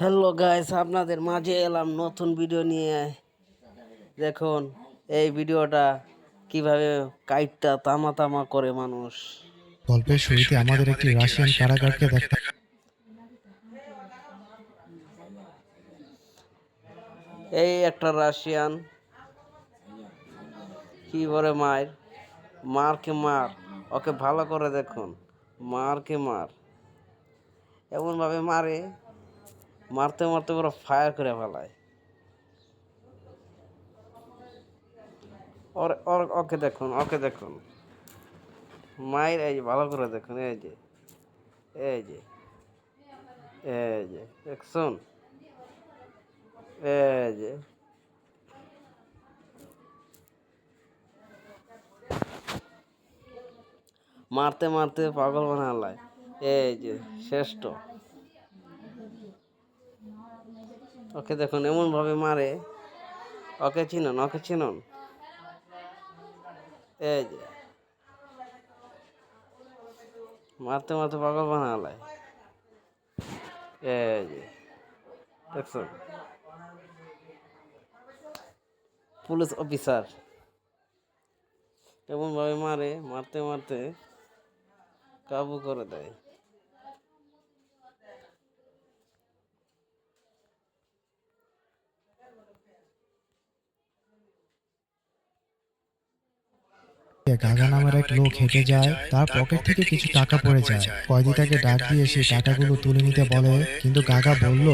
Hello guys আপনাদের মাঝে এলাম নতুন ভিডিও নিয়ে। দেখুন এই ভিডিওটা কীভাবে কাইটটা তামা তামা করে মানুষ। গল্পের শুরুতে আমাদের একটি রাশিয়ান কারাগারকে দেখা এই একটা রাশিয়ান। কি বলে মার মারকে মার। ওকে ভালো করে দেখুন। মারকে মার। এমনভাবে মারে, মারতে মারতে পুরো ফায়ার করে ফেলায়। ওর ওর, ওকে দেখুন ওকে দেখুন। মায়ের এই যে, ভালো করে দেখুন, এই যে এই যে এই যে, দেখুন, এই যে। মারতে মারতে পাগল বানালায় এই যে, শ্রেষ্ঠ। ওকে দেখুন এমন ভাবে মারে। ওকে চিনুন ওকে চিনুন। এই যে। মারতে মারতে পাগল বানালায়। এই যে। দেখুন। Police officer. এমনভাবে মারে, মারতে মারতে কাবু করে দেয়। গাগা নামের এক লোক হেঁটে যায় তার পকেট থেকে কিছু টাকা পড়ে যায়। কয়েদি তাকে ডাক দিয়ে সেই টাকাগুলো তুলে নিতে বলে কিন্তু গাগা বলল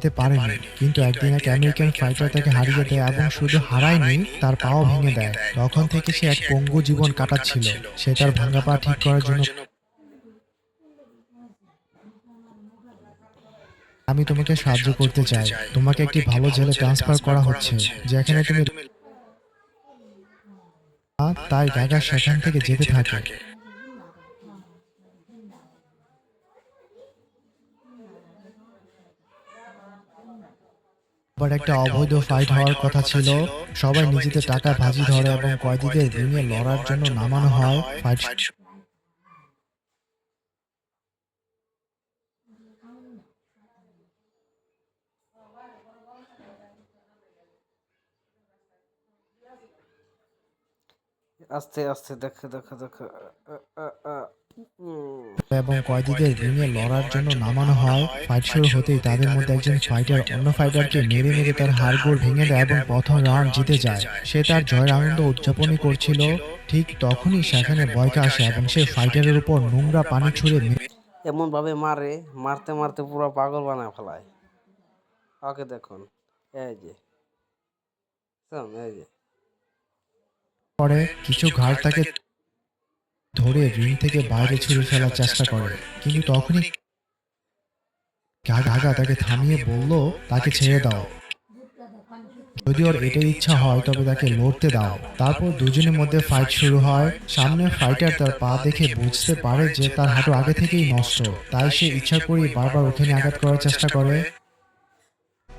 দিতে পারেনি। কিন্তু একদিন এক আমেরিকান ফাইটার তাকে হারিয়ে দেয় এবং শুধু হারায়নি তার পাও ভেঙে দেয়। তখন থেকে সে এক পঙ্গু জীবন কাটাচ্ছিল। সে তার ভাঙা পা ঠিক করার জন্য আমি তোমাকে সাহায্য করতে চাই। তোমাকে একটি ভালো জেলে ট্রান্সফার করা হচ্ছে। যেখানে তুমি তাই গাগা সেখান থেকে যেতে থাকে। আবার একটা অবৈধ ফাইট হওয়ার কথা ছিল। সবাই নিজেদের টাকা ভাজি ধরে এবং কয়েদিদের রিংয়ে লড়ার জন্য নামানো হয়। ফাইট আস্তে আস্তে দেখে দেখে দেখে। এবং কয়েদিদের রিংয়ে লড়ার জন্য নামানো হয়। ফাইট শুরু হতেই তাদের মধ্যে একজন ফাইটার অন্য ফাইটারকে মেরে মেরে তার হাড়গোড় ভেঙে দেয় এবং প্রথম রাউন্ড জিতে যায়। সে তার জয়ের আনন্দ উদযাপনই করছিল। ঠিক তখনই সেখানে বয়কা আসে এবং সে ফাইটারের উপর নোংরা পানি ছুড়ে এমনভাবে মারে মারতে মারতে পুরো পাগল বানায় ফেলায়। ওকে দেখুন এই যে এই যে। পরে কিছু ঘাড় তাকে ধরে রিং থেকে বাইরে ছুড়ে ফেলার চেষ্টা করে, কিন্তু তখনই গাগা তাকে থামিয়ে বলল, তাকে ছেড়ে দাও। যদি ওর এটার ইচ্ছা হয়, তবে তাকে লড়তে দাও। তারপর দুজনের মধ্যে ফাইট শুরু হয়। সামনে ফাইটার তার পা দেখে বুঝতে পারে যে তার হাঁটু আগে থেকেই নষ্ট, তাই সে ইচ্ছা করে বারবার ওখানে আঘাত করার চেষ্টা করে।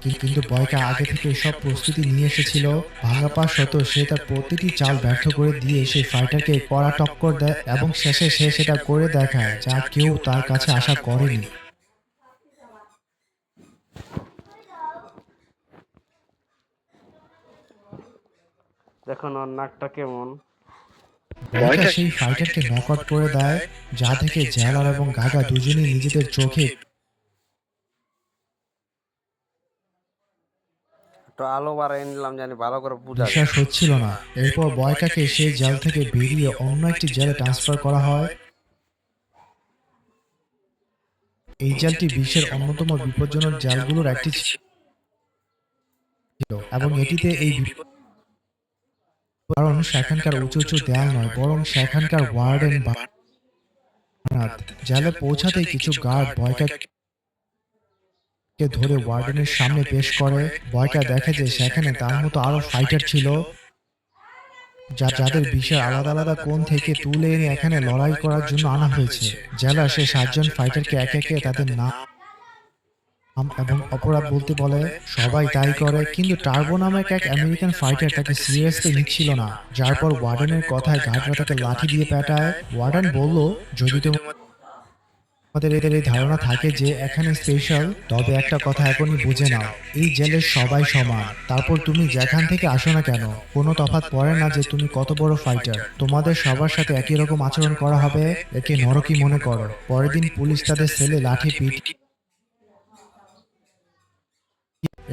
কিন্তু বয়কা আগে থেকে সব প্রস্তুতি নিয়ে এসেছিল। ভাঙা পা সত্ত্বেও সে তার প্রতিটি চাল ব্যর্থ করে দিয়ে সেই ফাইটারকে কড়া টক্কর দেয় এবং শেষে সে সেটা করে দেখায় যা কেউ তার কাছে আশা করেনি। দেখুন ওর নাকটা কেমন। সেই ফাইটারকে নকআউট করে দেয় যা থেকে জেলার এবং গাগা দুজনেই নিজেদের চোখে একটু আলো বাড়াই নিলাম, জানি ভালো করে বুঝা বিশ্বাস হচ্ছিল না। এরপর বয়কাকে থেকে বেরিয়ে অন্য একটি জেলে ট্রান্সফার করা হয়। এই জেলটি বিশ্বের অন্যতম বিপজ্জনক জেলগুলোর একটি ছিল। এবং এটিতে এই কারণ সেখানকার উঁচু উঁচু দেয়াল নয়, বরং সেখানকার ওয়ার্ডেন জেলে পৌঁছাতেই কিছু গার্ড বয়কা কে ধরে ওয়ার্ডেনের সামনে পেশ করে বয়কা দেখে যে সেখানে তার মতো আরও ফাইটার ছিল। যা যাদের বিষয় আলাদা আলাদা কোণ থেকে তুলে এনে এখানে লড়াই করার জন্য আনা হয়েছে। জেলা সে সাতজন ফাইটারকে একে একে তাদের নাম এবং অপরাধ বলতে বলে, সবাই তাই করে, কিন্তু টার্বো নামক এক আমেরিকান ফাইটার তাকে সিরিয়াসলি নিচ্ছিল না, যার পর ওয়ার্ডেনের কথায় গার্ডরা তাকে লাঠি দিয়ে পেটায়। ওয়ার্ডেন বলল, যদি তোমাদের এদের এই ধারণা থাকে যে এখানে স্পেশাল তবে একটা কথা এখনই বুঝে নাও। এই জেলের সবাই সমান। তারপর তুমি যেখান থেকে আসো না কেন, কোনো তফাৎ পড়ে না যে তুমি কত বড় ফাইটার তোমাদের সবার সাথে একই রকম আচরণ করা হবে, একে নরকি মনে করো। পরের দিন পুলিশ তাদের ছেলে লাঠি পিট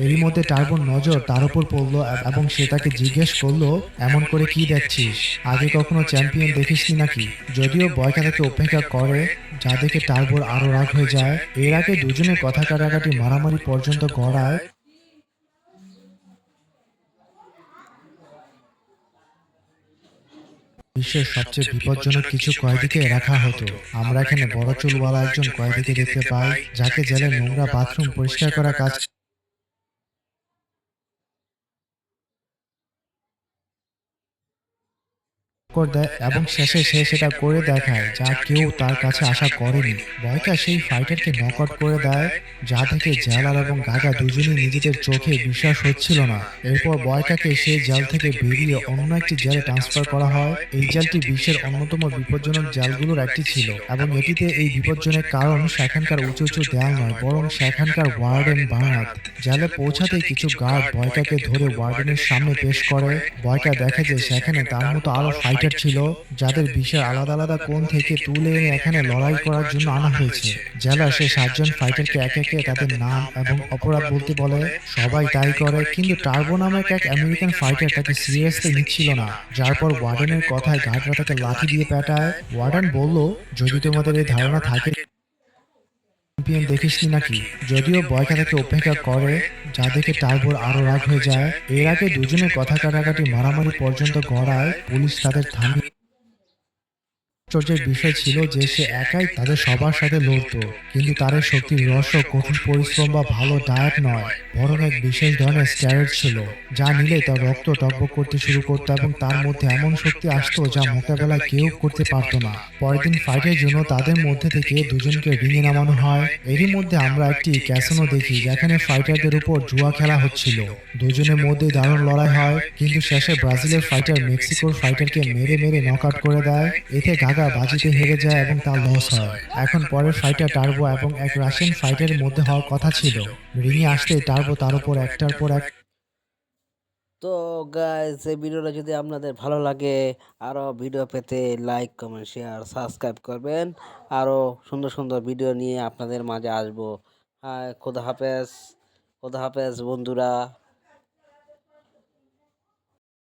এরই মধ্যে টার্বোর নজর তার উপর পড়ল এবং সে তাকে জিজ্ঞেস করল, এমন করে কি দেখছিস? আগে কখনো চ্যাম্পিয়ন দেখিসনি নাকি? যদিও বয়কা তাকে উপেক্ষা করে যা দেখে টার্বোর আরও রাগ হয়ে যায়। এর আগে দুজনে কথা কাটাকাটি মারামারি পর্যন্ত গড়ায়। বিশ্বের সবচেয়ে বিপজ্জনক কিছু কয়েদিকে রাখা হতো। আমরা এখানে বড় চুলওয়ালা একজন কয়েদিকে দেখতে পাই, যাকে জেলে নোংরা বাথরুম পরিষ্কার করা কাজ করে দেয় এবং শেষে সে সেটা করে দেখায়, যা কেউ তার কাছে আশা করেনি। বয়কা সেই ফাইটারকে নকআউট করে দেয়, যা থেকে জেলার এবং গাগা দুজনেই নিজেদের চোখে বিশ্বাস হচ্ছিল না। এরপর বয়কাকে সেই জেল থেকে বেরিয়ে অন্য একটি জেলে ট্রান্সফার করা হয়। এই জেলটি বিশ্বের অন্যতম বিপজ্জনক জেলগুলোর একটি ছিল এবং এটিতে এই বিপজ্জনের কারণ সেখানকার উঁচু উঁচু দেয়াল নয়, বরং সেখানকার ওয়ার্ডেন বারাত জেলে পৌঁছাতে কিছু গার্ড বয়কাকে ধরে ওয়ার্ডেনের সামনে পেশ করে। বয়কা দেখে যে সেখানে তার মতো আরও ফাইটার ছিল, যাদের বিশ্বের আলাদা আলাদা কোণ থেকে তুলে এনে এখানে লড়াই করার জন্য আনা হয়েছে। জেলা সে সাতজন ফাইটারকে একে একে তাদের নাম এবং অপরাধ বলতে বলে, সবাই তাই করে, কিন্তু টার্বো নামক এক আমেরিকান ফাইটার তাকে সিরিয়াসলি নিচ্ছিল না, যার পর ওয়ার্ডেনের কথায় গার্ডরা তাকে লাঠি দিয়ে পেটায়। ওয়ার্ডেন বলল, যদি তোমাদের এই ধারণা থাকে চ্যাম্পিয়ন দেখিসনি নাকি? যদিও বয়কা তাকে অপেক্ষা করে যা দেখে টার্বোর আরও রাগ হয়ে যায়। এর আগে দুজনের কথা কাটাকাটি মারামারি পর্যন্ত গড়ায় পুলিশ তাদের থামিয়ে আশ্চর্যের বিষয় ছিল যে সে একাই তাদের সবার সাথে লড়তো। কিন্তু তার এই শক্তির রহস্য কঠিন পরিশ্রম বা ভালো ডায়েট নয়। বরং এক বিশেষ ধরনের স্ট্যারয়েড ছিল যা নিলে তার রক্ত টকবক করতে শুরু করতো এবং তার মধ্যে এমন শক্তি আসতো যা মোকাবেলা কেউ করতে পারতো না। পরের দিন ফাইটের জন্য তাদের মধ্যে থেকে দুজনকে রিঙে নামানো হয়। এরই মধ্যে আমরা একটি ক্যাসিনো দেখি যেখানে ফাইটারদের উপর জুয়া খেলা হচ্ছিল। দুজনের মধ্যে দারুণ লড়াই হয় কিন্তু শেষে ব্রাজিলের ফাইটার মেক্সিকোর ফাইটারকে মেরে মেরে নকআউট করে দেয় এতে গাগা বাজিতে হেরে যায় এবং তার লস হয়। এখন পরের ফাইটার টার্বো এবং এক রাশিয়ান ফাইটারের মধ্যে হওয়ার কথা ছিল। রিংয়ে আসতে টার্বো তার উপর একটার পর এক তো গাইজ এই ভিডিওটা যদি আপনাদের ভালো লাগে আরও ভিডিও পেতে লাইক কমেন্ট শেয়ার সাবস্ক্রাইব করবেন। আরও সুন্দর সুন্দর ভিডিও নিয়ে আপনাদের মাঝে আসব। হ্যাঁ খোদা হাফেজ। খোদা হাফেজ, বন্ধুরা।